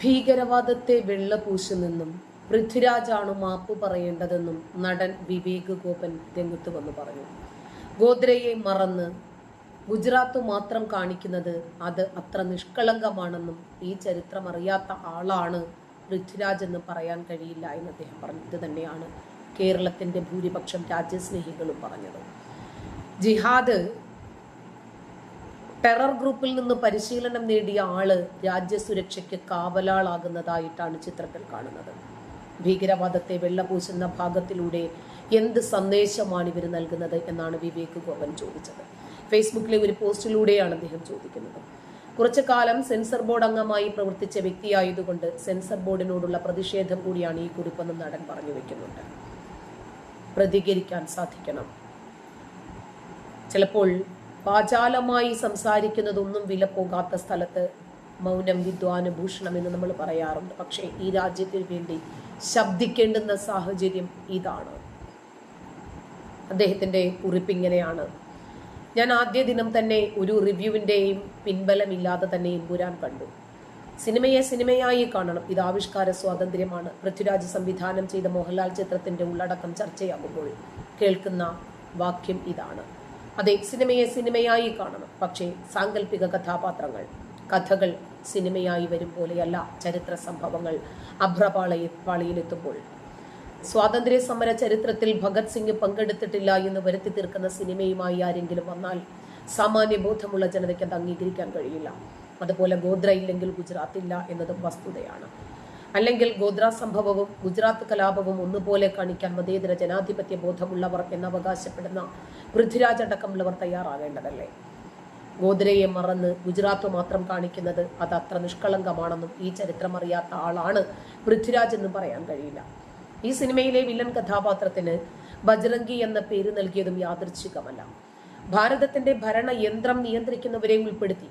ഭീകരവാദത്തെ വെള്ളപൂശുന്നെന്നും പൃഥ്വിരാജാണ് മാപ്പ് പറയേണ്ടതെന്നും നടൻ വിവേക് ഗോപൻ രംഗത്ത് വന്ന് പറഞ്ഞു. ഗോദ്രയെ മറന്ന് ഗുജറാത്ത് മാത്രം കാണിക്കുന്നത് അത് അത്ര നിഷ്കളങ്കമാണെന്നും ഈ ചരിത്രം അറിയാത്ത ആളാണ് പൃഥ്വിരാജ് എന്ന് പറയാൻ കഴിയില്ല എന്ന് അദ്ദേഹം പറഞ്ഞു. ഇത് തന്നെയാണ് കേരളത്തിന്റെ ഭൂരിപക്ഷം രാജ്യസ്നേഹികളും പറഞ്ഞത്. ജിഹാദ് ടെറർ ഗ്രൂപ്പിൽ നിന്ന് പരിശീലനം നേടിയ ആൾ രാജ്യസുരക്ഷയ്ക്ക് കാവലാളാകുന്നതായിട്ടാണ് ചിത്രത്തിൽ കാണുന്നത്. ഭീകരവാദത്തെ വെള്ളപൂശുന്ന ഭാഗത്തിലൂടെ എന്ത് സന്ദേശമാണ് ഇവർ നൽകുന്നത് എന്നാണ് വിവേക് ഗോപൻ ചോദിച്ചത്. ഫേസ്ബുക്കിലെ ഒരു പോസ്റ്റിലൂടെയാണ് അദ്ദേഹം ചോദിക്കുന്നത്. കുറച്ചു കാലം സെൻസർ ബോർഡ് അംഗമായി പ്രവർത്തിച്ച വ്യക്തിയായതുകൊണ്ട് സെൻസർ ബോർഡിനോടുള്ള പ്രതിഷേധം കൂടിയാണ് ഈ കുറിപ്പെന്ന് നടൻ പറഞ്ഞു വെക്കുന്നുണ്ട്. പ്രതികരിക്കാൻ സാധിക്കണം. ചിലപ്പോൾ വാചാലമായി സംസാരിക്കുന്നതൊന്നും വില പോകാത്ത സ്ഥലത്ത് മൗനം വിദ്വാനുഭൂഷണം എന്ന് നമ്മൾ പറയാറുണ്ട്. പക്ഷേ ഈ രാജ്യത്തിന് വേണ്ടി ശബ്ദിക്കേണ്ടുന്ന സാഹചര്യം ഇതാണ്. അദ്ദേഹത്തിന്റെ കുറിപ്പിങ്ങനെയാണ്. ഞാൻ ആദ്യ ദിനം തന്നെ ഒരു റിവ്യൂവിന്റെയും പിൻബലമില്ലാതെ തന്നെ എമ്പുരാൻ കണ്ടു. സിനിമയെ സിനിമയായി കാണണം. ഇത് ആവിഷ്കാര സ്വാതന്ത്ര്യമാണ്. പൃഥ്വിരാജ് സംവിധാനം ചെയ്ത മോഹൻലാൽ ചിത്രത്തിന്റെ ഉള്ളടക്കം ചർച്ചയാകുമ്പോൾ കേൾക്കുന്ന വാക്യം ഇതാണ്. അതെ സിനിമയെ സിനിമയായി കാണണം. പക്ഷേ സാങ്കല്പിക കഥാപാത്രങ്ങൾ കഥകൾ സിനിമയായി വരും പോലെയല്ല ചരിത്ര സംഭവങ്ങൾ അഭ്രപാളയിൽ പാളിയിലെത്തുമ്പോൾ. സ്വാതന്ത്ര്യ സമര ചരിത്രത്തിൽ ഭഗത് സിംഗ് പങ്കെടുത്തിട്ടില്ല എന്ന് വരുത്തി തീർക്കുന്ന സിനിമയുമായി ആരെങ്കിലും വന്നാൽ സാമാന്യ ബോധമുള്ള ജനതയ്ക്ക് അത് അംഗീകരിക്കാൻ കഴിയില്ല. അതുപോലെ ഗോദ്ര ഇല്ലെങ്കിൽ ഗുജറാത്ത് ഇല്ല എന്നതും വസ്തുതയാണ്. അല്ലെങ്കിൽ ഗോദ്ര സംഭവവും ഗുജറാത്ത് കലാപവും ഒന്നുപോലെ കാണിക്കാൻ മതേതര ജനാധിപത്യ ബോധമുള്ളവർ എന്നവകാശപ്പെടുന്ന പൃഥ്വിരാജ് അടക്കമുള്ളവർ തയ്യാറാകേണ്ടതല്ലേ ഗോദ്രയെ മറന്ന് ഗുജറാത്ത് മാത്രം കാണിക്കുന്നത് അത് അത്ര നിഷ്കളങ്കമാണെന്നും ഈ ചരിത്രമറിയാത്ത ആളാണ് പൃഥ്വിരാജ് എന്ന് പറയാൻ കഴിയില്ല. ഈ സിനിമയിലെ വില്ലൻ കഥാപാത്രത്തിന് ബജ്രംഗി എന്ന പേര് നൽകിയതും യാദൃച്ഛികമല്ല. ഭാരതത്തിന്റെ ഭരണയന്ത്രം നിയന്ത്രിക്കുന്നവരെ ഉൾപ്പെടുത്തി.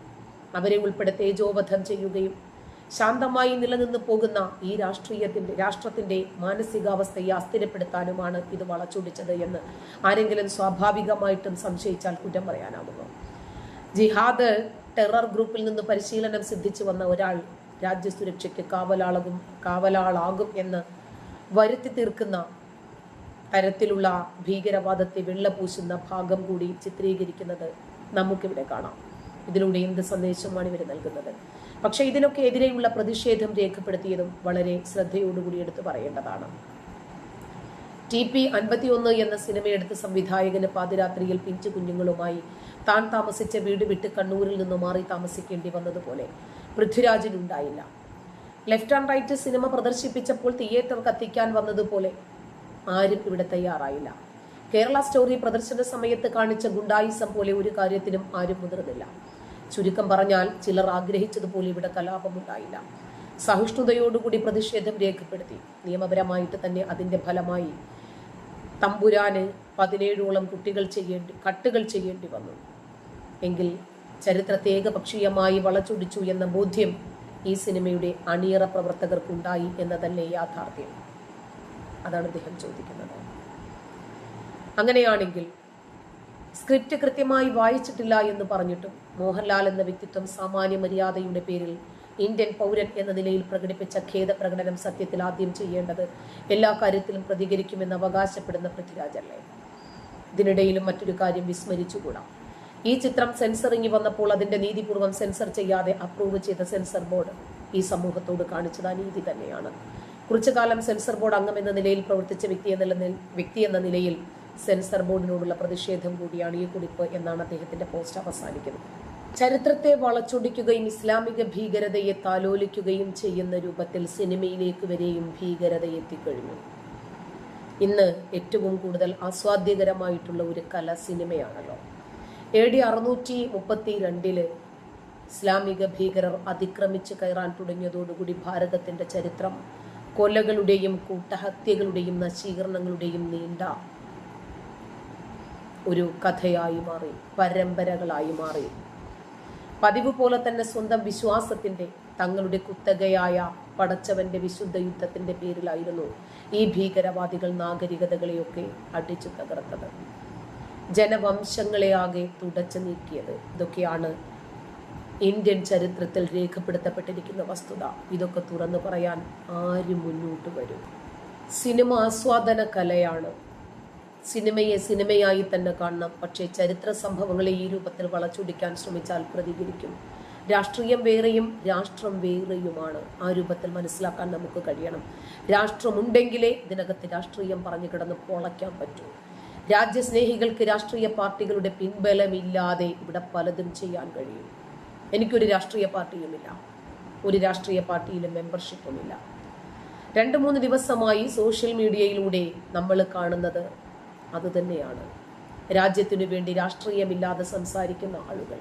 അവരെ ഉൾപ്പെടെ തേജോവധം ചെയ്യുകയും ശാന്തമായി നിലനിന്ന് പോകുന്ന ഈ രാഷ്ട്രീയത്തിന്റെ രാഷ്ട്രത്തിന്റെ മാനസികാവസ്ഥയെ അസ്ഥിരപ്പെടുത്താനുമാണ് ഇത് വളച്ചൊടിച്ചത് എന്ന് ആരെങ്കിലും സ്വാഭാവികമായിട്ടും സംശയിച്ചാൽ കുറ്റം പറയാനാവുമോ ജിഹാദ് ടെറർ ഗ്രൂപ്പിൽ നിന്ന് പരിശീലനം സിദ്ധിച്ചു വന്ന ഒരാൾ രാജ്യസുരക്ഷയ്ക്ക് കാവലാളകും കാവലാളാകും എന്ന് വരുത്തി തീർക്കുന്ന തരത്തിലുള്ള ഭീകരവാദത്തെ വെള്ളപൂശുന്ന ഭാഗം കൂടി ചിത്രീകരിക്കുന്നത് നമുക്കിവിടെ കാണാം. ഇതിലൂടെ എന്ത് സന്ദേശമാണ് ഇവർ നൽകുന്നത്? പക്ഷേ ഇതിനൊക്കെ എതിരെയുള്ള പ്രതിഷേധം രേഖപ്പെടുത്തിയതും വളരെ ശ്രദ്ധയോടുകൂടി എടുത്തു പറയേണ്ടതാണ്. ടി പി അൻപത്തിയൊന്ന് എന്ന സിനിമയെടുത്ത സംവിധായകന് പാതിരാത്രിയിൽ പിഞ്ചു കുഞ്ഞുങ്ങളുമായി താൻ താമസിച്ച വീട് വിട്ട് കണ്ണൂരിൽ നിന്ന് മാറി താമസിക്കേണ്ടി വന്നതുപോലെ പൃഥ്വിരാജിനുണ്ടായില്ല ലെഫ്റ്റ് ആൻഡ് റൈറ്റ് സിനിമ പ്രദർശിപ്പിച്ചപ്പോൾ തിയേറ്റർ കത്തിക്കാൻ വന്നതുപോലെ ആരും ഇവിടെ തയ്യാറായില്ല. കേരള സ്റ്റോറി പ്രദർശന സമയത്ത് കാണിച്ച ഗുണ്ടായിസം പോലെ ഒരു കാര്യത്തിനും ആരും മുതിർന്നില്ല. ചുരുക്കം പറഞ്ഞാൽ ചിലർ ആഗ്രഹിച്ചതുപോലെ ഇവിടെ കലാപമുണ്ടായില്ല. സഹിഷ്ണുതയോടുകൂടി പ്രതിഷേധം രേഖപ്പെടുത്തി. നിയമപരമായിട്ട് തന്നെ അതിന്റെ ഫലമായി തമ്പുരാന് പതിനേഴോളം കുട്ടികൾ ചെയ്യേണ്ടി കട്ടുകൾ ചെയ്യേണ്ടി വന്നു. എങ്കിൽ ചരിത്രത്തെ ഏകപക്ഷീയമായി വളച്ചൊടിച്ചു എന്ന ബോധ്യം ഈ സിനിമയുടെ അണിയറ പ്രവർത്തകർക്കുണ്ടായി എന്നതല്ലേ യാഥാർത്ഥ്യം? അതാണ് അദ്ദേഹം ചോദിക്കുന്നത്. അങ്ങനെയാണെങ്കിൽ സ്ക്രിപ്റ്റ് കൃത്യമായി വായിച്ചിട്ടില്ല എന്ന് പറഞ്ഞിട്ടും മോഹൻലാൽ എന്ന വ്യക്തിത്വം സാമാന്യ മര്യാദയുടെ പേരിൽ ഇന്ത്യൻ പൗരൻ എന്ന നിലയിൽ പ്രകടിപ്പിച്ച ഖേദ പ്രകടനം സത്യത്തിൽ ആദ്യം ചെയ്യേണ്ടത് എല്ലാ കാര്യത്തിലും പ്രതികരിക്കുമെന്ന് അവകാശപ്പെടുന്ന പൃഥ്വിരാജല്ലേ? ഇതിനിടയിലും മറ്റൊരു കാര്യം വിസ്മരിച്ചുകൂടാ. ഈ ചിത്രം സെൻസറിങ് വന്നപ്പോൾ അതിന്റെ നീതിപൂർവം സെൻസർ ചെയ്യാതെ അപ്രൂവ് ചെയ്ത സെൻസർ ബോർഡ് ഈ സമൂഹത്തോട് കാണിച്ചത് അനീതി തന്നെയാണ്. കുറച്ചു കാലം സെൻസർ ബോർഡ് അംഗം എന്ന നിലയിൽ പ്രവർത്തിച്ച വ്യക്തി എന്ന വ്യക്തി എന്ന നിലയിൽ സെൻസർ ബോർഡിനോടുള്ള പ്രതിഷേധം കൂടിയാണ് ഈ കുറിപ്പ് എന്നാണ് അദ്ദേഹത്തിന്റെ പോസ്റ്റ് അവസാനിക്കുന്നത്. ചരിത്രത്തെ വളച്ചൊടിക്കുകയും ഇസ്ലാമിക ഭീകരതയെ താലോലിക്കുകയും ചെയ്യുന്ന രൂപത്തിൽ സിനിമയിലേക്ക് വരെയും ഭീകരത എത്തിക്കഴിഞ്ഞു. ഇന്ന് ഏറ്റവും കൂടുതൽ ആസ്വാദ്യകരമായിട്ടുള്ള ഒരു കല സിനിമയാണല്ലോ. എ ഡി അറുന്നൂറ്റി മുപ്പത്തി രണ്ടിൽ ഇസ്ലാമിക ഭീകരർ അതിക്രമിച്ച് കയറാൻ തുടങ്ങിയതോടുകൂടി ഭാരതത്തിന്റെ ചരിത്രം കൊലകളുടെയും കൂട്ടഹത്യകളുടെയും നശീകരണങ്ങളുടെയും നീണ്ട ഒരു കഥയായി മാറി പരമ്പരകളായി മാറി. പതിവ് പോലെ തന്നെ സ്വന്തം വിശ്വാസത്തിന്റെ തങ്ങളുടെ കുത്തകയായ പടച്ചവന്റെ വിശുദ്ധ യുദ്ധത്തിന്റെ പേരിലായിരുന്നു ഈ ഭീകരവാദികൾ നാഗരികതകളെയൊക്കെ അടിച്ചു തകർത്തത്. ജനവംശങ്ങളെ ആകെ തുടച്ചു നീക്കിയത് ഇതൊക്കെയാണ് ഇന്ത്യൻ ചരിത്രത്തിൽ രേഖപ്പെടുത്തപ്പെട്ടിരിക്കുന്ന വസ്തുത. ഇതൊക്കെ തുറന്നു പറയാൻ ആരും മുന്നോട്ട് വരും? സിനിമ ആസ്വാദന കലയാണ് സിനിമയെ സിനിമയായി തന്നെ കാണണം. പക്ഷേ ചരിത്ര സംഭവങ്ങളെ ഈ രൂപത്തിൽ വളച്ചൊടിക്കാൻ ശ്രമിച്ചാൽ പ്രതികരിക്കും. രാഷ്ട്രീയം വേറെയും രാഷ്ട്രം വേറെയുമാണ്. ആ രൂപത്തിൽ മനസ്സിലാക്കാൻ നമുക്ക് കഴിയണം. രാഷ്ട്രമുണ്ടെങ്കിലേ ഇതിനകത്ത് രാഷ്ട്രീയം പറഞ്ഞു കിടന്ന് പൊളയ്ക്കാൻ പറ്റൂ. രാജ്യസ്നേഹികൾക്ക് രാഷ്ട്രീയ പാർട്ടികളുടെ പിൻബലമില്ലാതെ ഇവിടെ പലതും ചെയ്യാൻ കഴിയും. എനിക്കൊരു രാഷ്ട്രീയ പാർട്ടിയുമില്ല. ഒരു രാഷ്ട്രീയ പാർട്ടിയിലും മെമ്പർഷിപ്പുമില്ല. രണ്ട് മൂന്ന് ദിവസമായി സോഷ്യൽ മീഡിയയിലൂടെ നമ്മൾ കാണുന്നത് അതുതന്നെയാണ്. രാജ്യത്തിനു വേണ്ടി രാഷ്ട്രീയമില്ലാതെ സംസാരിക്കുന്ന ആളുകൾ.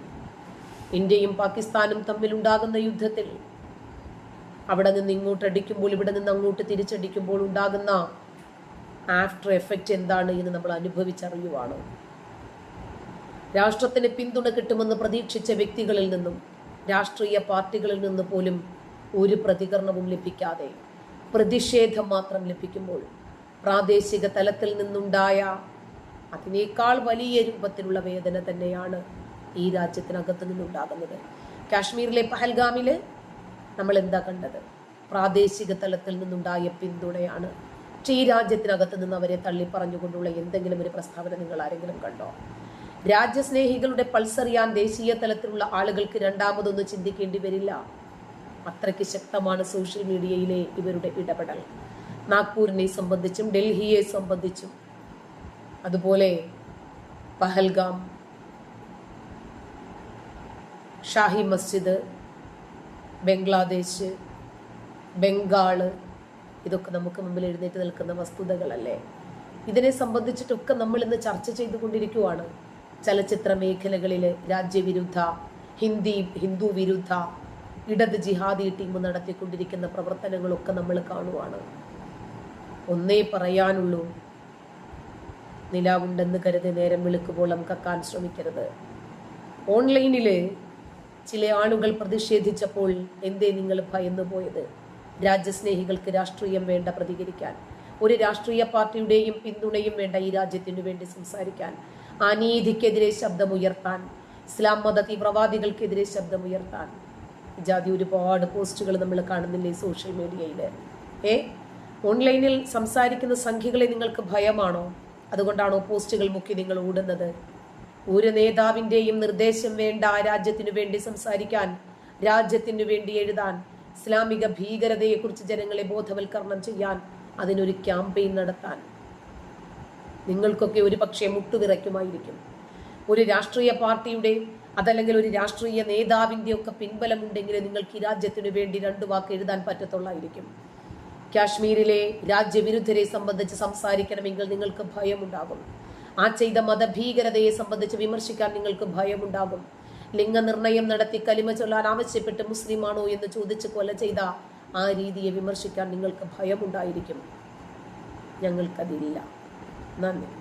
ഇന്ത്യയും പാകിസ്ഥാനും തമ്മിലുണ്ടാകുന്ന യുദ്ധത്തിൽ അവിടെ നിന്ന് ഇങ്ങോട്ട് അടിക്കുമ്പോൾ ഇവിടെ നിന്ന് അങ്ങോട്ട് തിരിച്ചടിക്കുമ്പോൾ ഉണ്ടാകുന്ന ആഫ്റ്റർ എഫക്റ്റ് എന്താണ് എന്ന് നമ്മൾ അനുഭവിച്ചറിയുവാണ്. രാഷ്ട്രത്തിന് പിന്തുണ കിട്ടുമെന്ന് പ്രതീക്ഷിച്ച വ്യക്തികളിൽ നിന്നും രാഷ്ട്രീയ പാർട്ടികളിൽ നിന്ന് പോലും ഒരു പ്രതികരണവും ലഭിക്കാതെ പ്രതിഷേധം മാത്രം ലഭിക്കുമ്പോൾ പ്രാദേശിക തലത്തിൽ നിന്നുണ്ടായ അതിനേക്കാൾ വലിയ രൂപത്തിലുള്ള വേദന തന്നെയാണ് ഈ രാജ്യത്തിനകത്ത് നിന്നുണ്ടാകുന്നത്. കാശ്മീരിലെ പഹൽഗാമിൽ നമ്മൾ എന്താ കണ്ടത്? പ്രാദേശിക തലത്തിൽ നിന്നുണ്ടായ പിന്തുണയാണ്. പക്ഷേ ഈ രാജ്യത്തിനകത്ത് നിന്ന് അവരെ തള്ളിപ്പറഞ്ഞുകൊണ്ടുള്ള എന്തെങ്കിലും ഒരു പ്രസ്താവന നിങ്ങൾ ആരെങ്കിലും കണ്ടോ? രാജ്യസ്നേഹികളുടെ പൾസറിയാൻ ദേശീയ തലത്തിലുള്ള ആളുകൾക്ക് രണ്ടാമതൊന്നും ചിന്തിക്കേണ്ടി വരില്ല. അത്രയ്ക്ക് ശക്തമാണ് സോഷ്യൽ മീഡിയയിലെ ഇവരുടെ ഇടപെടൽ. നാഗ്പൂരിനെ സംബന്ധിച്ചും ഡൽഹിയെ സംബന്ധിച്ചും അതുപോലെ പഹൽഗാം ഷാഹി മസ്ജിദ് ബംഗ്ലാദേശ് ബംഗാൾ ഇതൊക്കെ നമുക്ക് മുമ്പിൽ എഴുന്നേറ്റ് നിൽക്കുന്ന വസ്തുതകളല്ലേ? ഇതിനെ സംബന്ധിച്ചിട്ടൊക്കെ നമ്മൾ ഇന്ന് ചർച്ച ചെയ്തുകൊണ്ടിരിക്കുവാണ്. ചലച്ചിത്ര മേഖലകളിൽ രാജ്യവിരുദ്ധ ഹിന്ദി ഹിന്ദു വിരുദ്ധ ഇടത് ജിഹാദി ടീം നടത്തിക്കൊണ്ടിരിക്കുന്ന പ്രവർത്തനങ്ങളൊക്കെ നമ്മൾ കാണുവാണ്. ഒന്നേ പറയാനുള്ളൂ. നിലാവുണ്ടെന്ന് കരുതി നേരം വെളുക്കുമ്പോൾ കക്കാൻ ശ്രമിക്കരുത്. ഓൺലൈനിൽ ചില ആളുകൾ പ്രതിഷേധിച്ചപ്പോൾ എന്തേ നിങ്ങൾ ഭയന്നു പോയത്? രാജ്യസ്നേഹികൾക്ക് രാഷ്ട്രീയം വേണ്ട പ്രതികരിക്കാൻ. ഒരു രാഷ്ട്രീയ പാർട്ടിയുടെയും പിന്തുണയും വേണ്ട ഈ രാജ്യത്തിനു വേണ്ടി സംസാരിക്കാൻ. അനീതിക്കെതിരെ ശബ്ദമുയർത്താൻ. ഇസ്ലാം മത തീവ്രവാദികൾക്കെതിരെ ശബ്ദമുയർത്താൻ. ജാതി ഒരുപാട് പോസ്റ്റുകൾ നമ്മൾ കാണുന്നില്ലേ സോഷ്യൽ മീഡിയയിൽ ഏ? ഓൺലൈനിൽ സംസാരിക്കുന്ന സംഖ്യകളെ നിങ്ങൾക്ക് ഭയമാണോ? അതുകൊണ്ടാണോ പോസ്റ്റുകൾ മുക്കി നിങ്ങൾ ഓടുന്നത് ഒരു നേതാവിന്റെയും നിർദ്ദേശം വേണ്ട രാജ്യത്തിനു വേണ്ടി സംസാരിക്കാൻ രാജ്യത്തിനു വേണ്ടി എഴുതാൻ ഇസ്ലാമിക ഭീകരതയെക്കുറിച്ച് ജനങ്ങളെ ബോധവൽക്കരണം ചെയ്യാൻ അതിനൊരു ക്യാമ്പയിൻ നടത്താൻ. നിങ്ങൾക്കൊക്കെ ഒരു പക്ഷേ മുട്ടുവിറയ്ക്കുമായിരിക്കും. ഒരു രാഷ്ട്രീയ പാർട്ടിയുടെ അതല്ലെങ്കിൽ ഒരു രാഷ്ട്രീയ നേതാവിന്റെ ഒക്കെ പിൻബലമുണ്ടെങ്കിൽ നിങ്ങൾക്ക് ഈ രാജ്യത്തിനു വേണ്ടി രണ്ടു വാക്ക് എഴുതാൻ പറ്റത്തുള്ളായിരിക്കും. കാശ്മീരിലെ രാജ്യവിരുദ്ധരെ സംബന്ധിച്ച് സംസാരിക്കണമെങ്കിൽ നിങ്ങൾക്ക് ഭയമുണ്ടാകും. ആ ചെയ്ത മതഭീകരതയെ സംബന്ധിച്ച് വിമർശിക്കാൻ നിങ്ങൾക്ക് ഭയമുണ്ടാകും. ലിംഗനിർണയം നടത്തി കലിമ ചൊല്ലാൻ ആവശ്യപ്പെട്ട് മുസ്ലിമാണോ എന്ന് ചോദിച്ച് കൊല ചെയ്ത ആ രീതിയെ വിമർശിക്കാൻ നിങ്ങൾക്ക് ഭയമുണ്ടായിരിക്കും. ഞങ്ങൾക്കതില്ല നന്ദി.